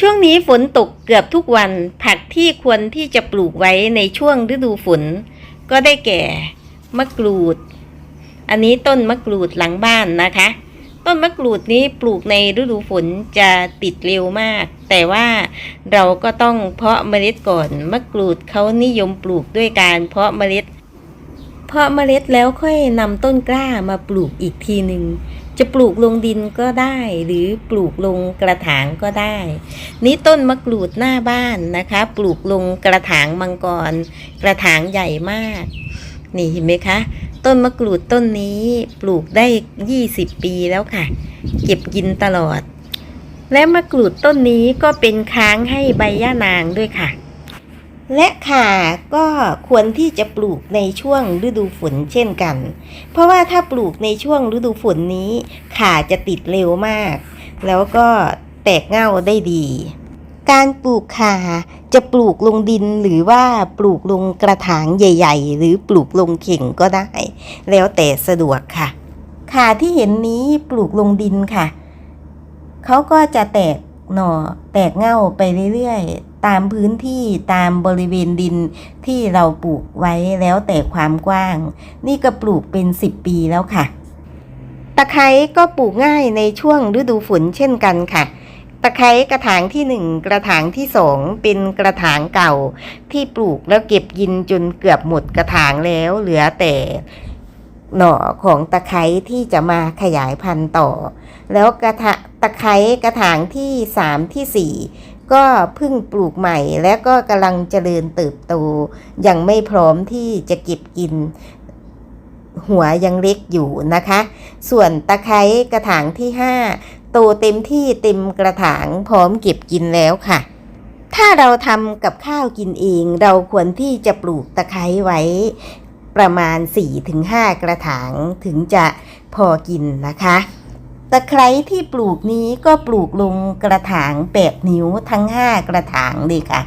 ช่วงนี้ฝนตกเกือบทุกวัน ผักที่ควรที่จะปลูกไว้ในช่วงฤดูฝน ก็ได้แก่มะกรูด อันนี้ต้นมะกรูดหลังบ้านนะคะ ต้นมะกรูดนี้ปลูกในฤดูฝนจะติดเร็วมาก แต่ว่าเราก็ต้องเพาะเมล็ดก่อน มะกรูดเขานิยมปลูกด้วยการเพาะเมล็ด เพาะเมล็ดแล้วค่อยนำต้นกล้ามาปลูกอีกทีหนึ่งจะปลูกลงดินก็ได้ หรือปลูกลงกระถางก็ได้ นี่ต้นมะกรูดหน้าบ้านนะคะ ปลูกลงกระถางมังกร กระถางใหญ่มาก นี่เห็นไหมคะ ต้นมะกรูดต้นนี้ปลูกได้ 20 ปีแล้วค่ะ เก็บกินตลอด และมะกรูดต้นนี้ก็เป็นค้างให้ใบย่านางด้วยค่ะ และข่าก็ควรที่จะปลูกในช่วงฤดูฝนเช่นกัน เพราะว่าถ้าปลูกในช่วงฤดูฝนนี้ข่าจะติดเร็วมาก แล้วก็แตกเง่าได้ดี การปลูกข่าจะปลูกลงดินหรือว่าปลูกลงกระถางใหญ่ ๆ หรือปลูกลงเข่งก็ได้ แล้วแต่สะดวกค่ะข่าที่เห็นนี้ปลูกลงดินค่ะ เขาก็จะแตกหน่อแตกเง่าไปเรื่อยๆ ตามพื้นที่ตามบริเวณดินที่เราปลูกไว้แล้วแต่ความกว้าง นี่ก็ปลูกเป็น 10 ปีแล้วค่ะ ตะไคร้ก็ปลูกง่ายในช่วงฤดูฝนเช่นกันค่ะตะไคร้กระถางที่หนึ่งกระถางที่สองเป็นกระถางเก่า ที่ปลูกแล้วเก็บกินจนเกือบหมดกระถางแล้วเหลือแต่หน่อของตะไคร้ที่จะมาขยายพันธุ์ต่อ แล้วกระถะตะไคร้กระถางที่สามที่สี่ ก็เพิ่งปลูกใหม่และก็กำลังเจริญเติบโต ยังไม่พร้อมที่จะเก็บกิน หัวยังเล็กอยู่นะคะ ส่วนตะไคร้กระถางที่ห้าโตเต็มที่เต็มกระถางพร้อมเก็บกินแล้วค่ะ ถ้าเราทำกับข้าวกินเองเราควรที่จะปลูกตะไคร้ไว้ประมาณ 4-5 กระถางถึงจะพอกินนะคะะไคร้ที่ปลูกนี้ก็ปลูกลงกระถาง8นิ้วทั้ง 5 กระถางเลยค่ะ